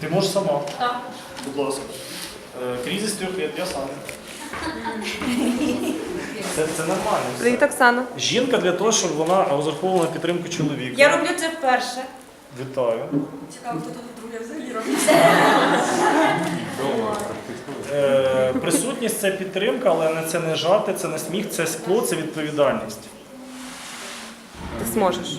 Ти можеш сама. Так. Будь ласка. Е, Кризис трьох лет, я сам. Це, це нормально. все. Привіт, Оксана. Жінка для того, щоб вона розраховувала на підтримку чоловіка. Я роблю це вперше. Вітаю. Цікаво, хто тут друге взагалі робить. Е, присутність це підтримка, але не це не жарти, це не сміх, це скло, це відповідальність. Ти зможеш.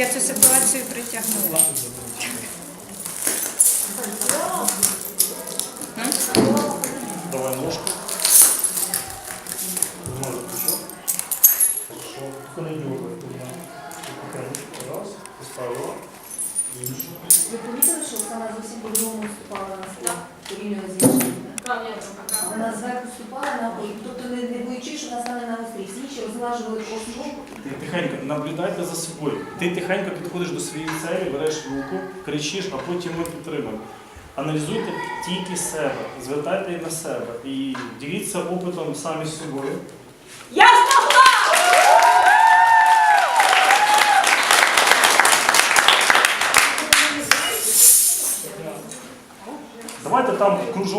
Я цю ситуацію притягнула. Давай ножку. Ножку еще. Хорошо. Ви помітили, що Оксана зовсім по-другому вступала на слово порівняно з іншими? Вона зверху вступала на бой, тобто не, не боючи, що вона стане на острій. Інші розглажували кожну Ти тихенько, наблюдайте за собою. Ти тихенько підходиш до своєї цілі, береш руку, кричиш, а потім ми підтримуємо. Аналізуйте тільки себе, звертайте на себе і діліться опитом самі з собою. Я! Давайте там кружок.